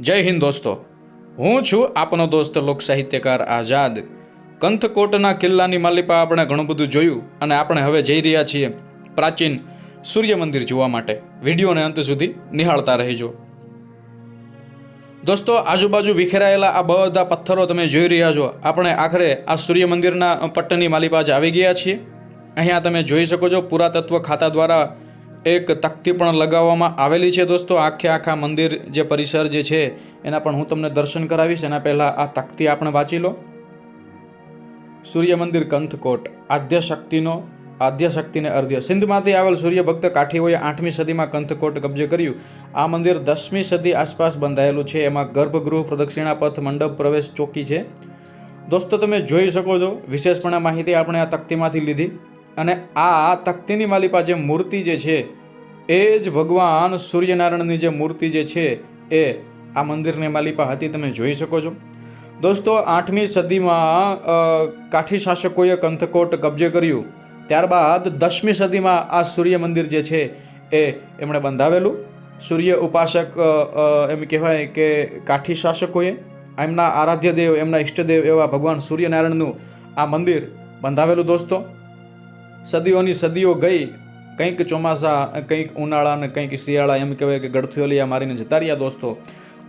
જય હિન્દ દોસ્તો. હું છું આપનો દોસ્ત લોક સાહિત્યકાર આઝાદ. કંથકોટના કિલ્લાની માલિપા આપણે ઘણું બધું જોયું અને આપણે હવે જઈ રહ્યા છીએ પ્રાચીન સૂર્ય મંદિર જોવા માટે. વિડીયોને અંત સુધી નિહાળતા રહેજો. દોસ્તો, આજુબાજુ વિખેરાયેલા આ બધા પથ્થરો તમે જોઈ રહ્યા છો. આપણે આખરે આ સૂર્ય મંદિરના પટ્ટની માલિપા જ આવી ગયા છીએ. અહીંયા તમે જોઈ શકો છો પુરાતત્વ ખાતા દ્વારા એક તકતી પણ લગાવવામાં આવેલી છે દોસ્તો. આખે આખા મંદિર જે પરિસર જે છે, એના પણ હું તમને દર્શન કરાવીશ. એના પહેલાં આ તકતી આપણે વાંચી લો. સૂર્ય મંદિર કંથકોટ, આદ્ય શક્તિનો, આદ્ય શક્તિને અર્ધ્ય. સિંધમાંથી આવેલ સૂર્ય ભક્ત કાઠીઓએ આઠમી સદીમાં કંથકોટ કબજે કર્યું. આ મંદિર દસમી સદી આસપાસ બંધાયેલું છે. એમાં ગર્ભગૃહ પ્રદક્ષિણા પથ મંડપ પ્રવેશ ચોકી છે. દોસ્તો, તમે જોઈ શકો છો. વિશેષપણે માહિતી આપણે આ તકતીમાંથી લીધી. અને આ તકતીની માલિપા જે મૂર્તિ જે છે, એ જ ભગવાન સૂર્યનારાયણની જે મૂર્તિ જે છે, એ આ મંદિરની માલિપા હતી. તમે જોઈ શકો છો. દોસ્તો, આઠમી સદીમાં કાઠી શાસકોએ કંથકોટ કબજે કર્યું. ત્યારબાદ દસમી સદીમાં આ સૂર્ય મંદિર જે છે, એ એમણે બંધાવેલું. સૂર્ય ઉપાસક એમ કહેવાય કે કાઠી શાસકોએ એમના આરાધ્ય દેવ એમના ઈષ્ટદેવ એવા ભગવાન સૂર્યનારાયણનું આ મંદિર બંધાવેલું દોસ્તો. સદીઓની સદીઓ ગઈ, કંઈક ચોમાસા, કંઈક ઉનાળા અને કંઈક શિયાળા, એમ કહેવાય કે ગળથિયોલિયા મારીને જતા રહ્યા દોસ્તો.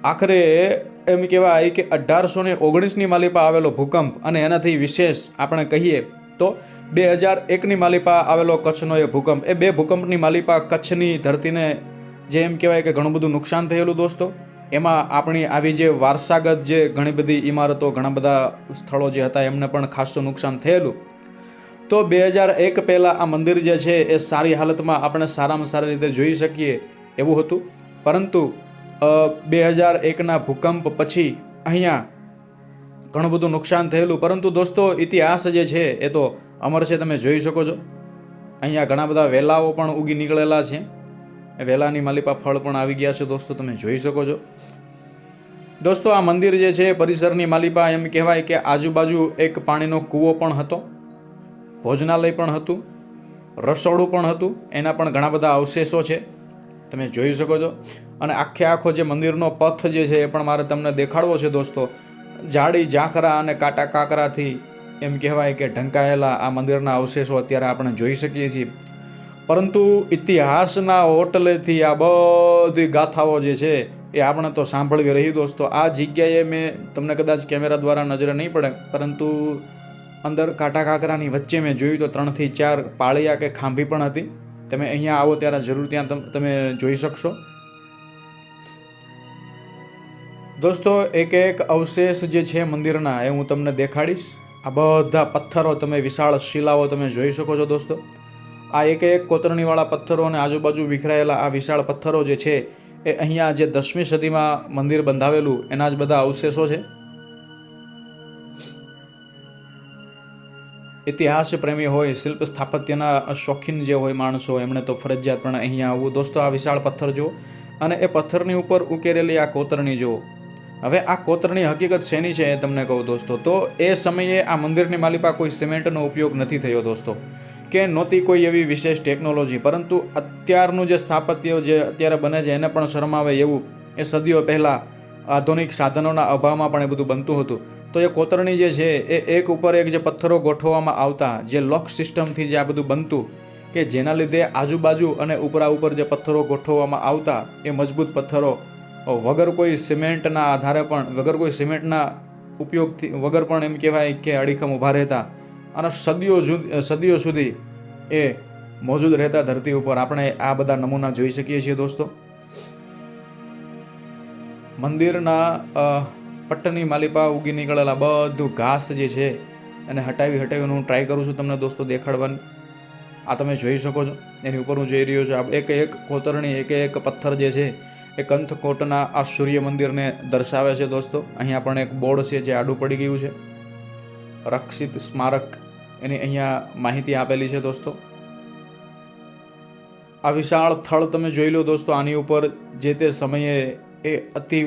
આખરે એમ કહેવાય કે અઢારસો ને ઓગણીસની માલિપા આવેલો ભૂકંપ અને એનાથી વિશેષ આપણે કહીએ તો બે હજાર એકની માલિપા આવેલો કચ્છનો એ ભૂકંપ. એ બે ભૂકંપની માલિપા કચ્છની ધરતીને જે એમ કહેવાય કે ઘણું બધું નુકસાન થયેલું દોસ્તો. એમાં આપણી આવી જે વારસાગત જે ઘણી બધી ઇમારતો, ઘણા બધા સ્થળો જે હતા, એમને પણ ખાસું નુકસાન થયેલું. તો બે હજાર એક પહેલાં આ મંદિર જે છે એ સારી હાલતમાં આપણે સારામાં સારી રીતે જોઈ શકીએ એવું હતું. પરંતુ બે હજાર એકના ભૂકંપ પછી અહીંયા ઘણું બધું નુકસાન થયેલું. પરંતુ દોસ્તો, ઇતિહાસ જે છે એ તો અમર છે, તમે જોઈ શકો છો. અહીંયા ઘણા બધા વેલાઓ પણ ઉગી નીકળેલા છે. વેલાની માલિપા ફળ પણ આવી ગયા છે, દોસ્તો, તમે જોઈ શકો છો. દોસ્તો, આ મંદિર જે છે પરિસરની માલિપા એમ કહેવાય કે આજુબાજુ એક પાણીનો કૂવો પણ હતો. ભોજનાલય પણ હતું, રસોડું પણ હતું, એના પણ ઘણા બધા અવશેષો છે. તમે જોઈ શકો છો. અને આખે આખો જે મંદિરનો પથ જે છે એ પણ મારે તમને દેખાડવો છે દોસ્તો. જાડી ઝાંખરા અને કાંટા કાંકરાથી એમ કહેવાય કે ઢંકાયેલા આ મંદિરના અવશેષો અત્યારે આપણે જોઈ શકીએ છીએ. પરંતુ ઇતિહાસના હોટલેથી આ બધી ગાથાઓ જે છે એ આપણે તો સાંભળવી રહી દોસ્તો. આ જગ્યાએ મેં તમને કદાચ કેમેરા દ્વારા નજરે નહીં પડે, પરંતુ અંદર કાંટા કાંકરાની વચ્ચે મેં જોયું તો ત્રણથી ચાર પાળિયા કે ખાંભી પણ હતી. તમે અહીંયા આવો ત્યારે જરૂર ત્યાં તમ- જોઈ શકશો. દોસ્તો, એક એક અવશેષ જે છે મંદિરના એ હું તમને દેખાડીશ. આ બધા પથ્થરો તમે વિશાળ શિલાઓ તમે જોઈ શકો છો દોસ્તો. આ એક એક કોતરણીવાળા પથ્થરો અને આજુબાજુ વિખરાયેલા આ વિશાળ પથ્થરો જે છે એ અહીંયા જે દસમી સદીમાં મંદિર બંધાવેલું એના જ બધા અવશેષો છે. ઇતિહાસ પ્રેમી હોય, શિલ્પ સ્થાપત્યના શોખીન જે હોય માણસો, એમણે તો ફરજિયાત પણ અહીંયા આવવું. દોસ્તો, આ વિશાળ પથ્થર જુઓ અને એ પથ્થરની ઉપર ઉકેરેલી આ કોતરણી જુઓ. હવે આ કોતરણી હકીકત શેની છે એ તમને કહું દોસ્તો. તો એ સમયે આ મંદિરની માલિપા કોઈ સિમેન્ટનો ઉપયોગ નથી થયો દોસ્તો, કે નહોતી કોઈ એવી વિશેષ ટેકનોલોજી. પરંતુ અત્યારનું જે સ્થાપત્ય જે અત્યારે બને છે, એને પણ શરમાવે એવું એ સદીઓ પહેલાં આધુનિક સાધનોના અભાવમાં પણ એ બધું બનતું હતું. તો એ કોતરણી જે છે, એ એક ઉપર એક જે પથ્થરો ગોઠવવામાં આવતા, જે લોક સિસ્ટમથી જે આ બધું બનતું, કે જેના લીધે આજુબાજુ અને ઉપરા ઉપર જે પથ્થરો ગોઠવવામાં આવતા, એ મજબૂત પથ્થરો વગર કોઈ સિમેન્ટના આધારે પણ, વગર કોઈ સિમેન્ટના ઉપયોગથી, વગર પણ એમ કહેવાય કે અડીખમ ઊભા રહેતા, અને સદીઓ સદીઓ સુધી એ મોજૂદ રહેતા ધરતી ઉપર આપણે આ બધા નમૂના જોઈ શકીએ છીએ દોસ્તો. મંદિરના પટ્ટની માલિપા ઉગી નીકળેલા બધું ઘાસ જે છે એને હટાવી હટાવીને હું ટ્રાય કરું છું તમને દોસ્તો દેખાડવાની. આ તમે જોઈ શકો છો. એની ઉપર હું જઈ રહ્યો છું, આ એક એક કોતરણી, એક એક પથ્થર જે છે એ કંથકોટના આ સૂર્ય મંદિરને દર્શાવે છે દોસ્તો. અહીંયા પણ એક બોર્ડ છે જે આડું પડી ગયું છે. રક્ષિત સ્મારક એની અહીંયા માહિતી આપેલી છે દોસ્તો. આ વિશાળ થળ તમે જોઈ લો દોસ્તો, આની ઉપર જે તે સમયે એ અતિ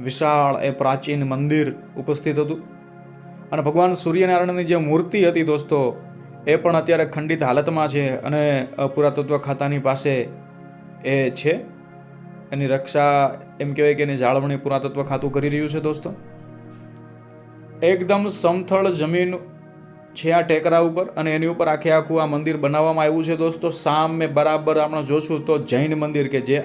વિશાળ એ પ્રાચીન મંદિર ઉપસ્થિત હતું. અને ભગવાન સૂર્યનારાયણની જે મૂર્તિ હતી દોસ્તો, એ પણ અત્યારે ખંડિત હાલતમાં છે અને પુરાતત્વ ખાતાની પાસે એ છે. એની રક્ષા એમ કહેવાય કે એની જાળવણી પુરાતત્વ ખાતું કરી રહ્યું છે દોસ્તો. એકદમ સમથળ જમીન છે આ ટેકરા ઉપર અને એની ઉપર આખે આખું આ મંદિર બનાવવામાં આવ્યું છે દોસ્તો. સામે બરાબર આપણે જોશું તો જૈન મંદિર કે જે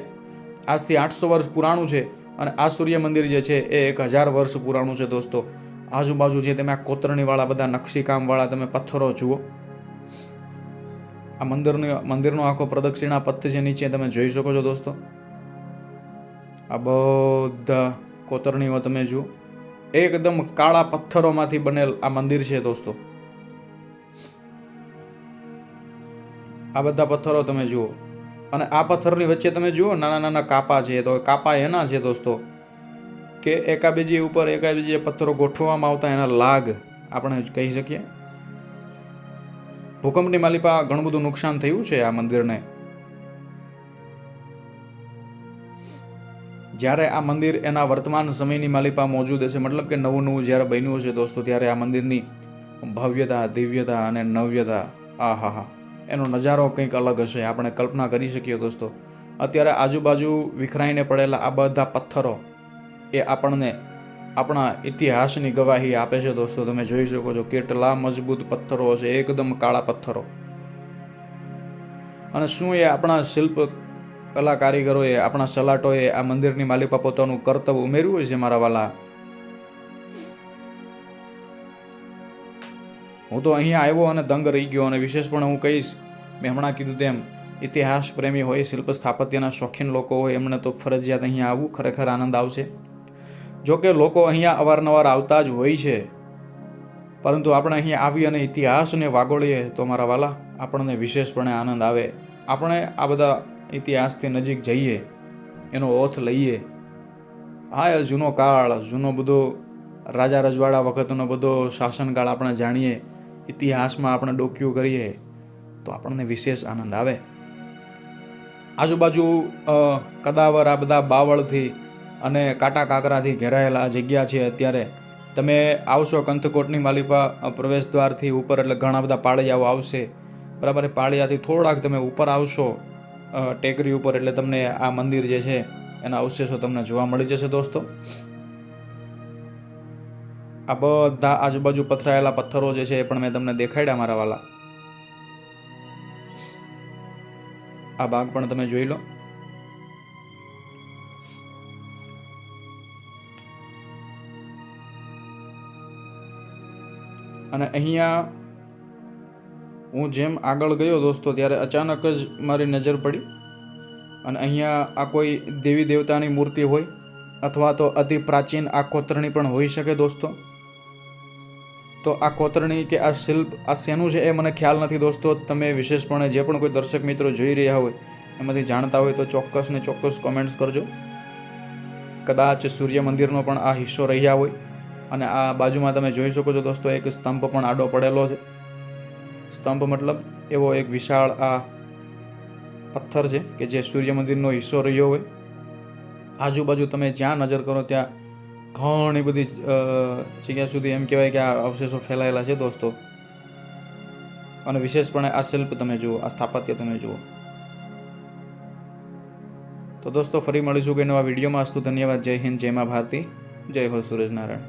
આજથી આઠસો વર્ષ પુરાણું છે. અને આ સૂર્ય મંદિર જે છે એ એક હજાર વર્ષ પુરાણું છે દોસ્તો. આજુબાજુ જે તમે આ કોતરણીવાળા બધા નકશીકામવાળા તમે પથ્થરો જુઓ. આ મંદિરની, મંદિરનો આખો પ્રદક્ષિણા પથ જે નીચે તમે જોઈ શકો છો દોસ્તો. આ બધા કોતરણીઓ તમે જુઓ. એકદમ કાળા પથ્થરોમાંથી બનેલ આ મંદિર છે દોસ્તો. આ બધા પથ્થરો તમે જુઓ. અને આ પથ્થરની વચ્ચે તમે જુઓ, નાના નાના કાપા છે, તો કાપા એના છે દોસ્તો, કે એકાબીજી ઉપર એકાબીજી પથ્થરો ગોઠવવામાં આવતા એના લાગ, આપણે કહી શકીએ? ભૂકંપની માલિપા ઘણું બધું નુકસાન થયું છે આ મંદિરને. જ્યારે આ મંદિર એના વર્તમાન સમયની માલિપા મોજૂદ હશે, મતલબ કે નવું નવું જ્યારે બન્યું હશે દોસ્તો, ત્યારે આ મંદિરની ભવ્યતા, દિવ્યતા અને નવ્યતા આ હા હા એનો નજારો કંઈક અલગ હશે, આપણે કલ્પના કરી શકીએ દોસ્તો. અત્યારે આજુબાજુ વિખરાઈને પડેલા આ બધા પથ્થરો એ આપણને આપણા ઇતિહાસની ગવાહી આપે છે દોસ્તો. તમે જોઈ શકો છો, કેટલા મજબૂત પથ્થરો છે, એકદમ કાળા પથ્થરો. અને શું એ આપણા શિલ્પ કલા કારીગરોએ આપણા સલાટોએ આ મંદિરની માલિપા પોતાનું કર્તવ્ય ઉમેર્યું હોય છે, મારા વાલા? હું તો અહીંયા આવ્યો અને દંગ રહી ગયો અને વિશેષપણે હું કહીશ, મેં હમણાં કીધું તેમ, ઇતિહાસ પ્રેમી હોય, શિલ્પ સ્થાપત્યના શોખીન લોકો હોય, એમને તો ફરજિયાત અહીંયા આવવું ખરેખર આનંદ આવશે. જો કે લોકો અહીંયા અવારનવાર આવતા જ હોય છે. પરંતુ આપણે અહીંયા આવી અને ઇતિહાસને વાગોળીએ તો મારા વાલા, આપણને વિશેષપણે આનંદ આવે. આપણે આ બધા ઇતિહાસથી નજીક જઈએ, એનો ઓથ લઈએ. હા એ જૂનો કાળ, જૂનો બધો રાજા રજવાડા વખતનો બધો શાસનકાળ આપણે જાણીએ. ઇતિહાસમાં આપણે ડોક્યુ કરીએ, તો આપણને વિશેષ આનંદ આવે. આજુબાજુ કદાવર આ બધા બાવળથી અને કાંટા કાંકરાથી ઘેરાયેલા જગ્યા છે અત્યારે. તમે આવશો કંથકોટની માલિપા પ્રવેશ દ્વારથી ઉપર એટલે ઘણા બધા પાળિયાઓ આવશે. બરાબર, એ પાળિયાથી થોડાક તમે ઉપર આવશો ટેકરી ઉપર એટલે તમને આ મંદિર જે છે, એના અવશેષો તમને જોવા મળી જશે દોસ્તો. આ બધા આજુબાજુ પથરાયેલા પથ્થરો જે છે એ પણ મેં તમને દેખાડ્યા મારા વાલા. આ ભાગ પણ તમે જોઈ લો. અને અહીંયા હું જેમ આગળ ગયો દોસ્તો ત્યારે અચાનક જ મારી નજર પડી. અને અહીંયા આ કોઈ દેવી દેવતાની મૂર્તિ હોય અથવા તો અતિ પ્રાચીન આ કોતરણી પણ હોઈ શકે દોસ્તો. તો આ કોતરણી કે આ શિલ્પ, આ શેનું છે એ મને ખ્યાલ નથી દોસ્તો. તમે વિશેષપણે જે પણ કોઈ દર્શક મિત્રો જોઈ રહ્યા હોય, એમાંથી જાણતા હોય તો ચોક્કસ ને ચોક્કસ કોમેન્ટ્સ કરજો. કદાચ સૂર્ય મંદિરનો પણ આ હિસ્સો રહ્યા હોય. અને આ બાજુમાં તમે જોઈ શકો છો દોસ્તો, એક સ્તંભ પણ આડો પડેલો છે. સ્તંભ મતલબ એવો એક વિશાળ આ પથ્થર છે કે જે સૂર્ય મંદિરનો હિસ્સો રહ્યો હોય. આજુબાજુ તમે જ્યાં નજર કરો ત્યાં ઘણી બધી જગ્યા સુધી એમ કહેવાય કે આ અવશેષો ફેલાયેલા છે દોસ્તો. અને વિશેષપણે આ શિલ્પ તમે જુઓ, આ સ્થાપત્ય તમે જુઓ. તો દોસ્તો, ફરી મળીશું કે નવા વિડીયોમાં. અસ્તુ ધન્યવાદ. જય હિન્દ, જય મા ભારતી. જય હો સુરેશ નારાયણ